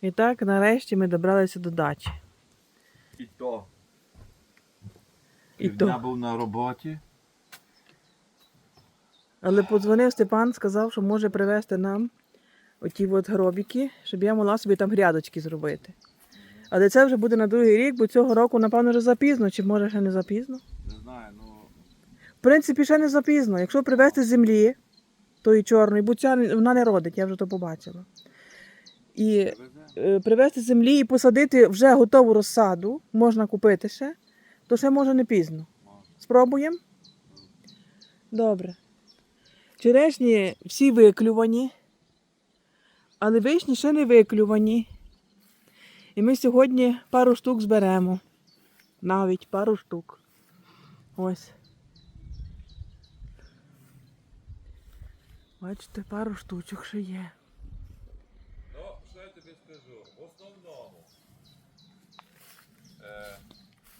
І так, нарешті ми добралися до дачі. І то. І то. був на роботі. Але подзвонив Степан, сказав, що може привезти нам оті от гробіки, щоб я могла собі там грядочки зробити. Але це вже буде на другий рік, бо цього року, напевно, вже запізно, чи може ще не запізно? Не знаю, ну. В принципі, ще не запізно. Якщо привезти з землі, тої чорної, бо ця вона не родить, я вже то побачила. І е, привезти землі і посадити вже готову розсаду, можна купити ще, то ще може не пізно. Спробуємо? Добре. Черешні всі виклювані, але вишні ще не виклювані. І ми сьогодні пару штук зберемо. Навіть пару штук. Ось. Бачите, пару штучок ще є. Ну, що я тобі скажу? В основному, е,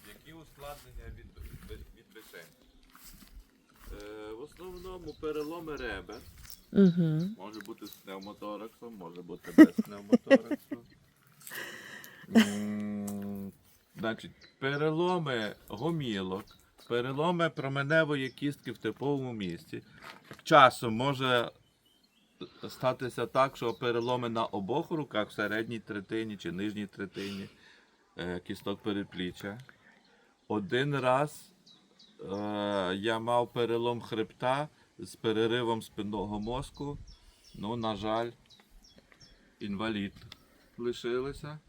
які ускладнення від, від, від? Е, в основному переломи ребер. Угу. Може бути з пневмотораксом, може бути без пневмотораксу. М, Значить, переломи гомілок, переломи променевої кістки в типовому місці. Часом може статися так, що переломи на обох руках в середній третині чи нижній третині е, кісток передпліччя. Один раз е, я мав перелом хребта з переривом спинного мозку. Ну, на жаль, інвалід лишилися.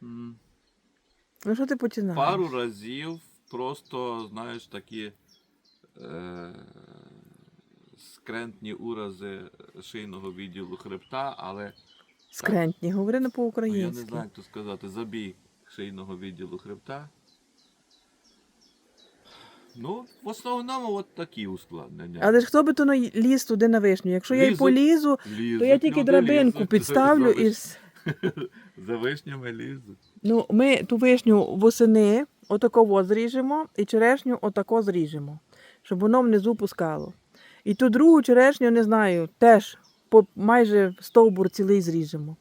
Ну що ти починаєш? Пару разів просто, знаєш, такі е- скрентні урази шийного відділу хребта, але Скрентні, говори не ну, я не знаю, як то сказати, забій шийного відділу хребта. Ну, в основному от такі ускладнення. Але ж хто би то не ліз туди на вишню? Якщо я й Лізуть. полізу, Лізуть то я тільки люди, драбинку лізуть, підставлю за, і. виш- вс- За вишнями лізуть. Ну, ми ту вишню восени отако зріжемо і черешню отако зріжемо, щоб воно внизу пускало. І ту другу черешню, не знаю, теж по майже стовбур цілий зріжемо.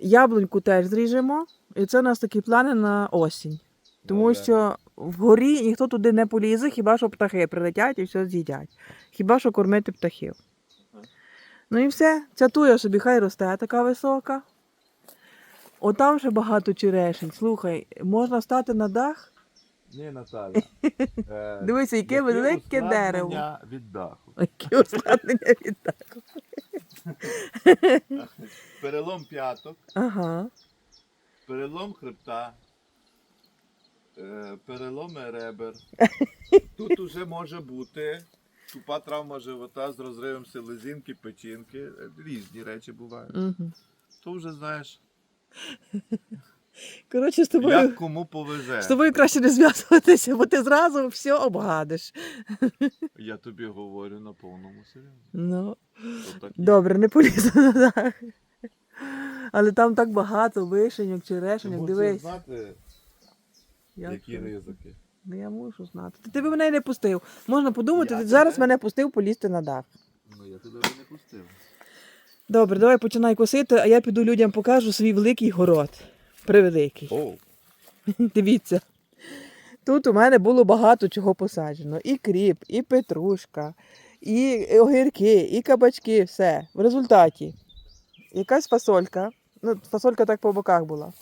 Яблуньку теж зріжемо, і це у нас такі плани на осінь. Тому Добре. що вгорі ніхто туди не полізе, хіба що птахи прилетять і все з'їдять. Хіба що кормити птахів. Ну і все. Ця туя собі хай росте така висока. Отам ще багато черешень. Слухай, можна стати на дах. Ні, Наталя. Е, Дивися, яке велике дерево. від даху. Які ускладнення від даху. Перелом п'яток, Ага. перелом хребта, переломи ребер. Тут уже може бути тупа травма живота з розривом селезінки, печінки. Е, Різні речі бувають. Угу. То вже знаєш, Коротше, з тобою, як кому повезе. з тобою краще не зв'язуватися, бо ти зразу все обгадиш. Я тобі говорю на повному серйозі. Ну, добре, не полізу на дах. Але там так багато вишеньок, черешеньок, дивись. знати, Як які це? ризики. Ну я мушу знати. Ти, ти б мене не пустив. Можна подумати, Я ти зараз мене пустив полізти на дах. Ну я тебе не пустив. Добре, давай починай косити, а я піду людям покажу свій великий город. Превеликий. О, Дивіться. Тут у мене було багато чого посаджено. І кріп, і петрушка, і огірки, і кабачки, все. В результаті якась фасолька. Ну, фасолька так по боках була.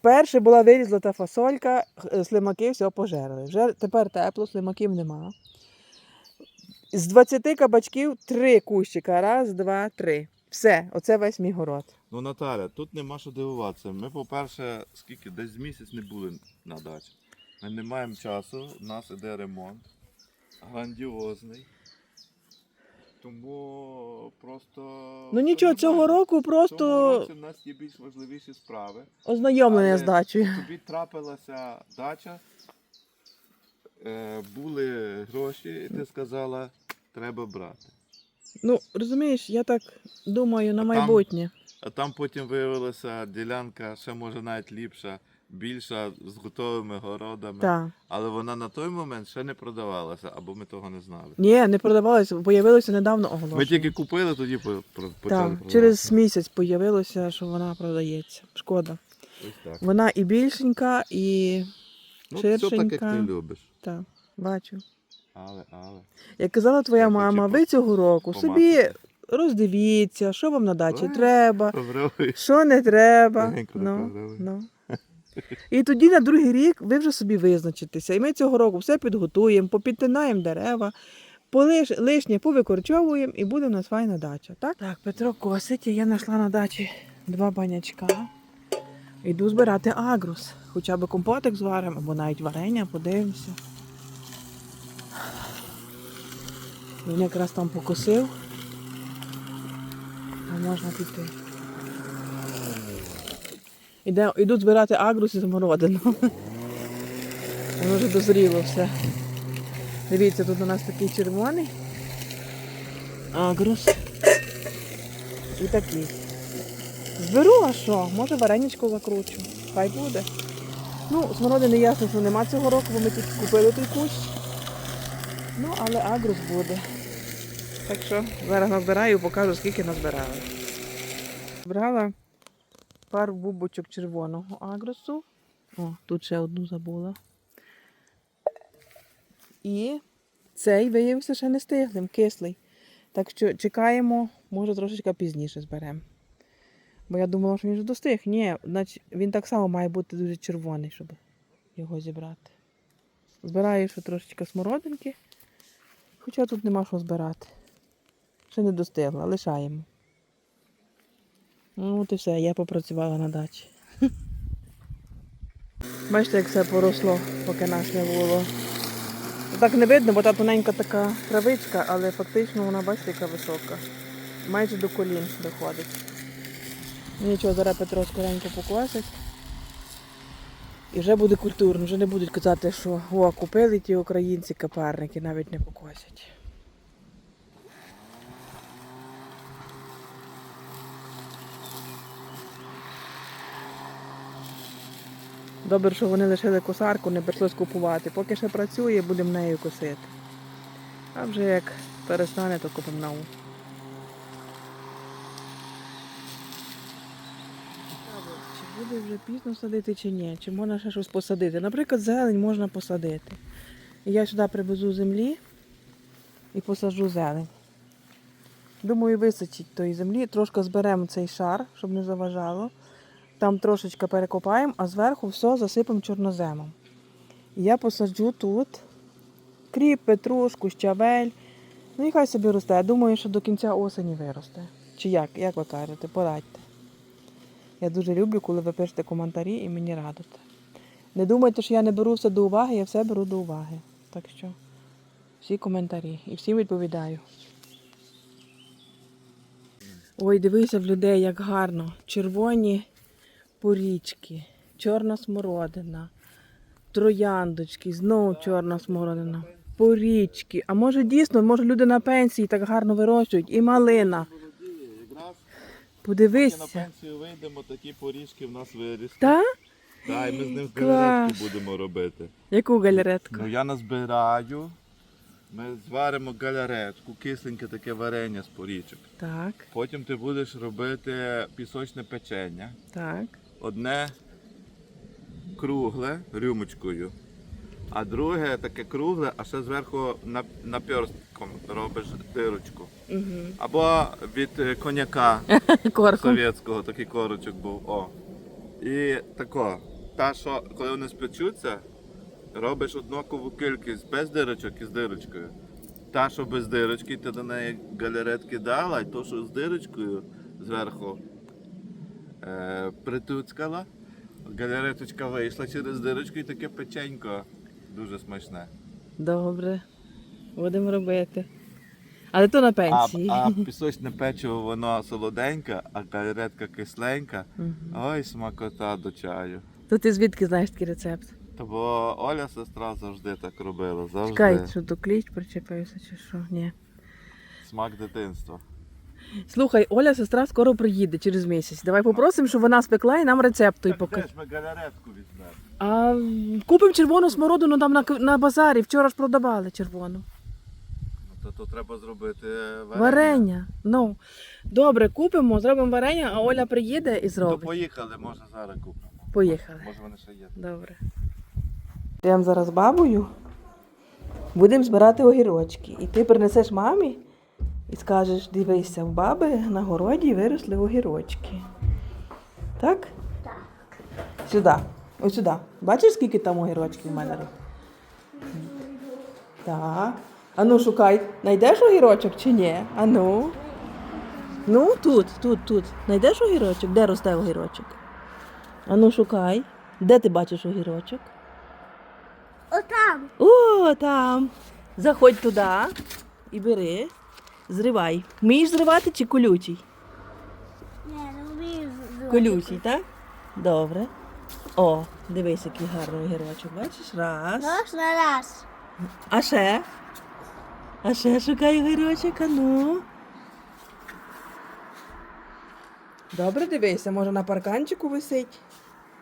Перше була вилізла та фасолька, слимаки все пожерли. Вже тепер тепло, слимаків нема. З 20 кабачків три кущика. Раз, два, три. Все, оце весь мій город. Ну, Наталя, тут нема що дивуватися. Ми, по-перше, скільки десь місяць не були на дачі. Ми не маємо часу, у нас іде ремонт. Грандіозний. Тому просто. Ну нічого, цього року просто році в нас є більш важливіші справи. ознайомлення Але з дачею. Тобі трапилася дача, е, були гроші, і ти сказала, треба брати. Ну, розумієш, я так думаю на А там- майбутнє. А там потім виявилася ділянка, ще може навіть ліпша, більша з готовими городами. Так. Але вона на той момент ще не продавалася, або ми того не знали. Ні, не продавалося, появилося недавно оголошення. Ми тільки купили, тоді по- про- почали Так, продавати. через місяць появилося, що вона продається. Шкода. Ось так. Вона і більшенька, і Ну, все так, як ширшенька. ти любиш. так, бачу. Але, але. Як казала твоя Я мама, ви цього року собі помацати. роздивіться, що вам на дачі Ой. треба, що не треба. Легенько Ну, ну. І тоді на другий рік ви вже собі визначитеся. І ми цього року все підготуємо, попідтинаємо дерева, полиш, лишнє повикорчовуємо і буде у нас файна дача. Так, так Петро косить, і я знайшла на дачі два банячка. Йду збирати агрус. Хоча б компотик зваримо, або навіть варення, подивимося. Він якраз там покосив. А можна піти. Іде, ідуть збирати агрус і смородину. Воно вже дозріло все. Дивіться, тут у нас такий червоний. Агрус. І такий. Зберу, а що? Може вареничку закручу. Хай буде. Ну, смородини ясно, що нема цього року, бо ми тільки купили той кущ. Ну, але агрус буде. Так що зараз назбираю і покажу, скільки назбирали. Брала пару бубочок червоного агросу. О, тут ще одну забула. І цей виявився ще не стиглим, кислий. Так що чекаємо, може трошечки пізніше зберемо. Бо я думала, що він вже достиг. Ні, значить, він так само має бути дуже червоний, щоб його зібрати. Збираю ще трошечки смородинки, хоча тут нема що збирати. Ще не достигла, лишаємо. Ну, от і все, я попрацювала на дачі. Бачите, як все поросло, поки нас не було. Так не видно, бо та тоненька така травичка, але фактично вона, бачите, яка висока. Майже до колін доходить. Ну, Нічого, зараз Петро скоренько покосить. І вже буде культурно, вже не будуть казати, що о, купили ті українці капарники, навіть не покосять. Добре, що вони лишили косарку, не прийшлось купувати. Поки ще працює, будемо нею косити. А вже як перестане, то купимо нову. Чи буде вже пізно садити, чи ні? Чи можна ще щось посадити? Наприклад, зелень можна посадити. Я сюди привезу землі і посаджу зелень. Думаю, височить тої землі. Трошки зберемо цей шар, щоб не заважало. Там трошечки перекопаємо, а зверху все засипемо чорноземом. Я посаджу тут кріп, петрушку, щавель. Ну і хай собі росте. Я думаю, що до кінця осені виросте. Чи як? Як ви кажете? Порадьте. Я дуже люблю, коли ви пишете коментарі і мені радите. Не думайте, що я не беру все до уваги, я все беру до уваги. Так що всі коментарі і всім відповідаю. Ой, дивися в людей, як гарно. Червоні порічки, чорна смородина, трояндочки, знову чорна смородина, порічки. А може дійсно, може люди на пенсії так гарно вирощують, і малина. Якраз Подивися. на пенсію вийдемо, такі поріжки в нас вирісли. Та? Так, і ми з ним галеретку будемо робити. Яку галеретку? Ну я назбираю. Ми зваримо галеретку, кисленьке таке варення з порічок. Так, Потім ти будеш робити пісочне печення. так. Одне кругле рюмочкою, а друге таке кругле, а ще зверху нап- наперстком робиш дирочку. Угу. Або від е, Корком. совєтського такий корочок був. О. І тако. Та, що коли вони спечуться, робиш однакову кількість без дирочок і з дирочкою. Та, що без дирочки, ти до неї галеретки дала, і то, що з дирочкою зверху притуцькала, галереточка вийшла через дирочку і таке печенько дуже смачне. Добре. Будемо робити. Але то на А, пенсії. а пісочне печиво воно солоденьке, а галеретка кисленька. Мгм. Ой, смакота до чаю. То ти звідки знаєш такий рецепт? Та бо Оля сестра завжди так робила. Завжди. Чекай, що до кліч причепився чи що? Ні. Смак дитинства. Слухай, Оля, сестра скоро приїде через місяць. Давай попросимо, щоб вона спекла і нам рецепт той покаже. ми галеретку візьмемо. А купимо червону смородину там на, на базарі. Вчора ж продавали червону. Ну, то, то треба зробити варення. Варення. Ну, добре, купимо, зробимо варення, а Оля приїде і То зробить. поїхали, може зараз купимо. Поїхали. Може вони ще є. Добре. Йдемо зараз з бабою. Будемо збирати огірочки. І ти принесеш мамі і скажеш, дивися, в баби на городі виросли огірочки. Так? Так. Сюди. Ось сюди. Бачиш, скільки там огірочків в мене? Так. А ну шукай. Найдеш огірочок чи ні? А ну. Ну, тут, тут, тут. Найдеш огірочок? Де росте огірочок? А ну шукай. Де ти бачиш огірочок? Отам. О, там. Заходь туди і бери. Зривай. Вмієш зривати чи колючий? Не, не вмію. Колючий, так? Добре. О, дивись, який гарний огірочок. Бачиш? Раз. Раз на раз. А ще? А ще шукай огірочок, а ну. Добре дивися, може на парканчику висить.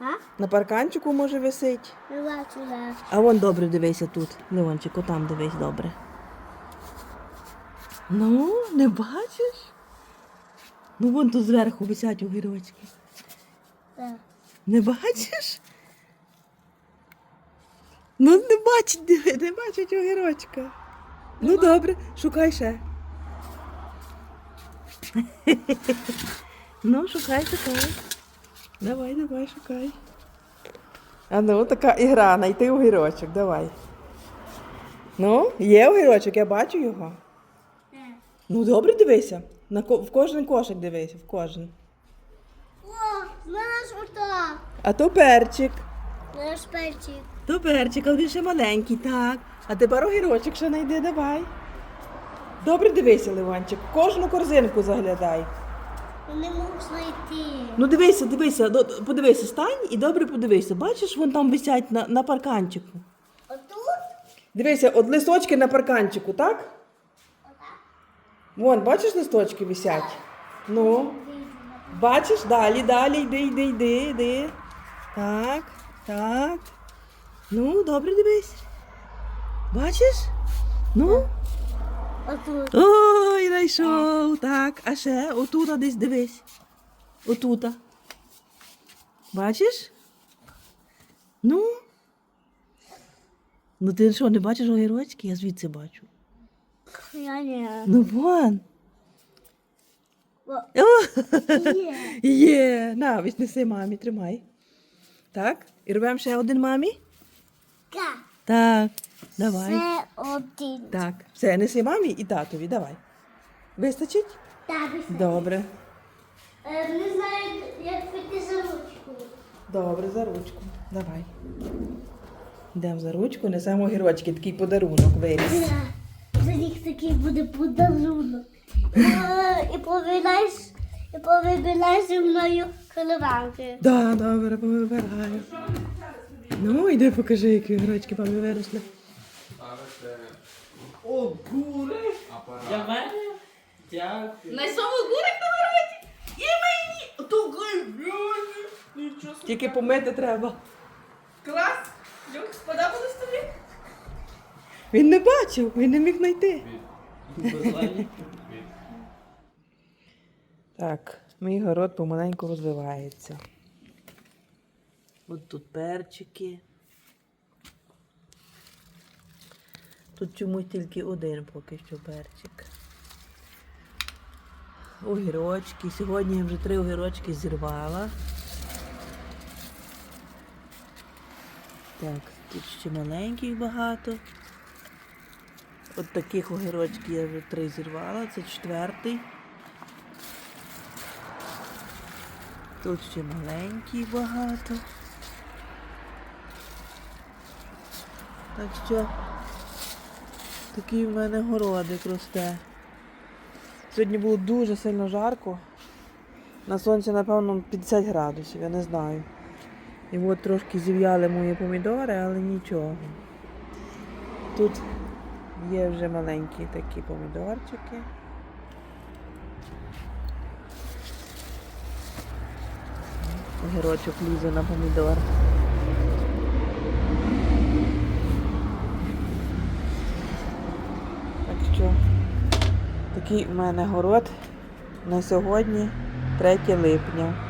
А? На парканчику може висить. Не бачу раз. А вон добре дивися тут. Леончик, отам дивись добре. Ну, не бачиш? Ну вон тут зверху висять огірочки. Так. Не бачиш? Ну, не бачить, не бачить огірочка. Ну добре, шукай ще. ну, шукай, шукай. Давай, давай, шукай. А ну, така ігра, знайти огірочок, давай. Ну, є огірочок, я бачу його. Ну, добре дивися. На ко- в кожен кошик дивися, в кожен. О, знаєш отак. А то перчик. Наш пельчик. То перчик, але він ще маленький, так. А тепер огірочок ще знайди, давай. Добре дивися, Ливанчик, в кожну корзинку заглядай. Не можу знайти. Ну дивися, дивися, подивися, стань і добре подивися. Бачиш, вон там висять на, на парканчику. Отут? Дивися, от листочки на парканчику, так? Вон, бачиш, листочки висять? Ну. Бачиш, далі, далі, йди, йди, йди, йди. Так, так. Ну, добре дивись. Бачиш? Ну. Ой, знайшов. Так, а ще отута десь дивись. Отута. Бачиш? Ну. Ну ти що, не бачиш огірочки? Я звідси бачу. Я не. Ну вон. О, Є. є. На, віднеси мамі, тримай. Так, і робимо ще один мамі? Так. Так, давай. Це один. Так, все, неси мамі і татові, давай. Вистачить? Так, все. Добре. Е, Не знаю, як піти за ручку. Добре, за ручку. Давай. Йдемо за ручку, несемо огірочки, такий подарунок виріс. За них такий буде подарунок. І повідаєш, і повибираєш зі мною коливанки. Да, добре, повибираю. Ну, йди покажи, які огірочки мамі виросли. О, гури! Для мене? Дякую. Найсовий гурик на городі! І мені! Такий блядь! Нічого собі. Тільки помити треба. Клас! Люк, сподобалось тобі? Він не бачив, він не міг знайти. Так, мій город помаленьку розвивається. От тут перчики. Тут чомусь тільки один поки що перчик. Огірочки. Сьогодні я вже три огірочки зірвала. Так, тут ще маленьких багато. От таких огірочків я вже три зірвала, це четвертий. Тут ще маленький багато. Так що такий в мене городик росте. Сьогодні було дуже сильно жарко. На сонці, напевно, 50 градусів, я не знаю. І от трошки зів'яли мої помідори, але нічого. Тут Є вже маленькі такі помідорчики. Гірочок лізе на помідор. Так що такий в мене город на сьогодні 3 липня.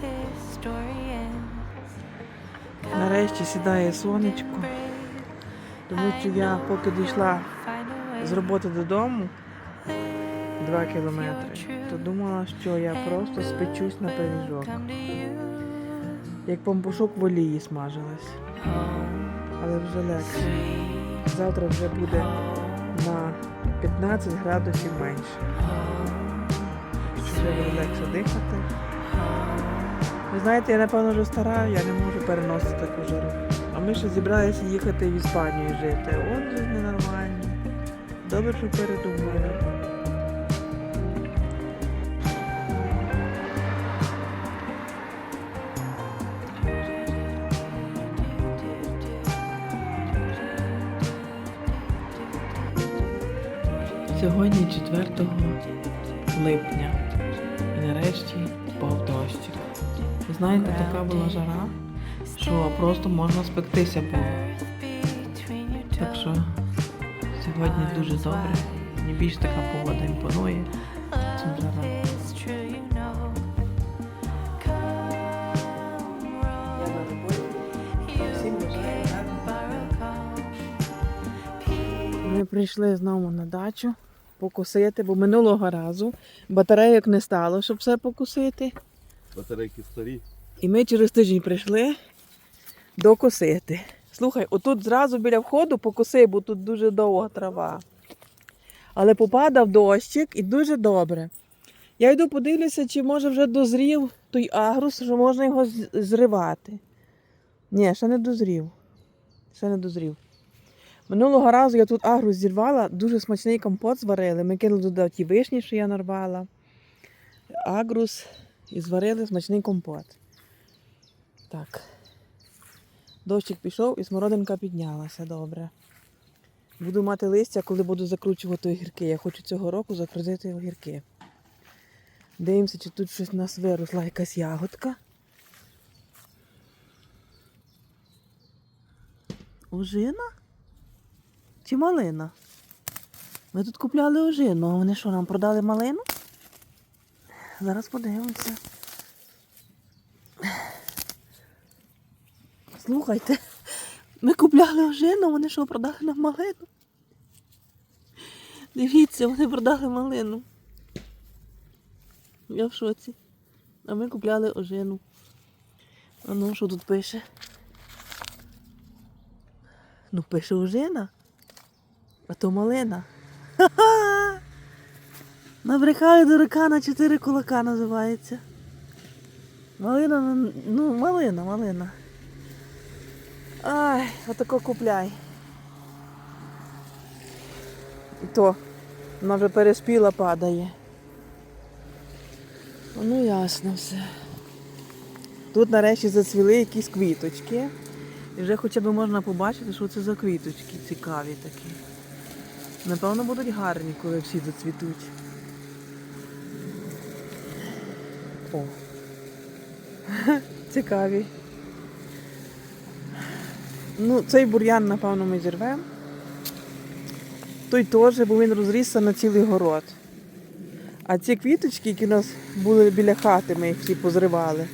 This story ends. Нарешті сідає сонечко, тому що я поки дійшла з роботи додому 2 кілометри, то думала, що я просто спечусь на пиріжок. Як пампушок в олії смажилась. Але вже легше. Завтра вже буде на 15 градусів менше. Вже буде легше дихати. Ви знаєте, я напевно вже стара, я не можу переносити таку жару. А ми ще зібралися їхати в Іспанію жити. От же ненормально. Добре, що передумали. Липня. І нарешті впав. Ви знаєте, така була жара, що просто можна спектися було. Так що сьогодні дуже добре. Мені більш така погода імпонує. Чим Ми прийшли знову на дачу покусити, бо минулого разу батарейок не стало, щоб все покусити. Батарейки старі. І ми через тиждень прийшли докосити. Слухай, отут зразу біля входу покоси, бо тут дуже довга трава. Але попадав дощик і дуже добре. Я йду подивлюся, чи може вже дозрів той агрус, що можна його зривати. Ні, ще не дозрів. Ще не дозрів. Минулого разу я тут агрус зірвала, дуже смачний компот зварили. Ми кинули туди ті вишні, що я нарвала. Агрус і зварили смачний компот. Так. Дощик пішов і смородинка піднялася добре. Буду мати листя, коли буду закручувати огірки. Я хочу цього року закрутити огірки. Дивимося, чи тут щось у нас виросла якась ягодка. Ожина? Чи малина? Ми тут купляли ожину, а вони що, нам продали малину? Зараз подивимося. Слухайте, ми купляли ожину, вони що, продали нам малину? Дивіться, вони продали малину. Я в шоці. А ми купляли ожину. А ну, що тут пише? Ну, пише ожина. А то малина. Ха-ха! Набрехали дурака на чотири кулака називається. Малина, ну, малина, малина. Ай, отако купляй. І то вона вже переспіла, падає. Ну ясно все. Тут нарешті зацвіли якісь квіточки. І вже хоча б можна побачити, що це за квіточки цікаві такі. Напевно, будуть гарні, коли всі зацвітуть. О. Цікаві. Ну, цей бур'ян, напевно, ми зірвемо. Той теж, бо він розрісся на цілий город. А ці квіточки, які у нас були біля хати, ми їх всі позривали,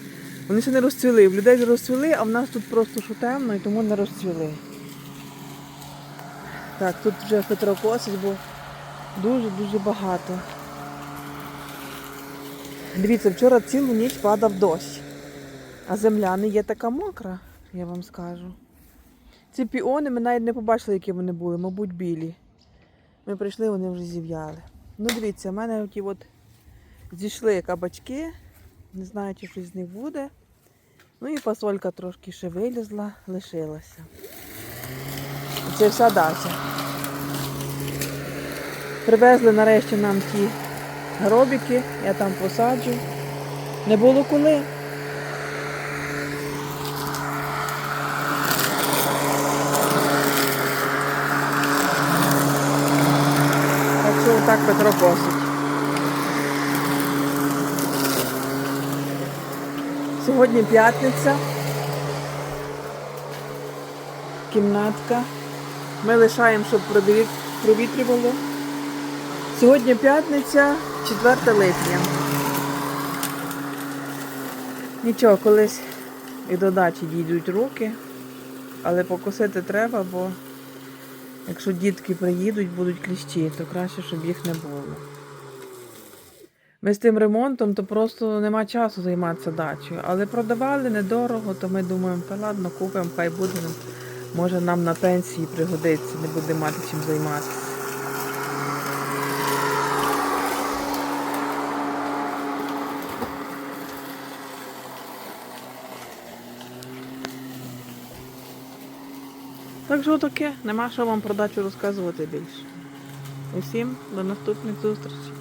вони ще не розцвіли. В людей розцвіли, а в нас тут просто що темно і тому не розцвіли. Так, тут вже Петро косить, бо дуже-дуже багато. Дивіться, вчора цілу ніч падав дощ. А земля не є така мокра, я вам скажу. Ці піони ми навіть не побачили, які вони були, мабуть, білі. Ми прийшли, вони вже зів'яли. Ну, дивіться, в мене оті от зійшли кабачки. Не знаю, чи щось з них буде. Ну і фасолька трошки ще вилізла, лишилася. Це вся дача. Привезли нарешті нам ті гробики, я там посаджу. Не було коли. Так що отак Петро косить. Сьогодні п'ятниця. Кімнатка. Ми лишаємо, щоб прові- провітрювало. Сьогодні п'ятниця, 4 липня. Нічого, колись і до дачі дійдуть руки, але покосити треба, бо якщо дітки приїдуть, будуть кліщі, то краще, щоб їх не було. Ми з тим ремонтом, то просто нема часу займатися дачею. Але продавали недорого, то ми думаємо, та ладно, купимо, хай буде. Може нам на пенсії пригодиться, не будемо мати чим займатися. Так що таке, нема що вам про дачу розказувати більше. Усім до наступних зустрічей.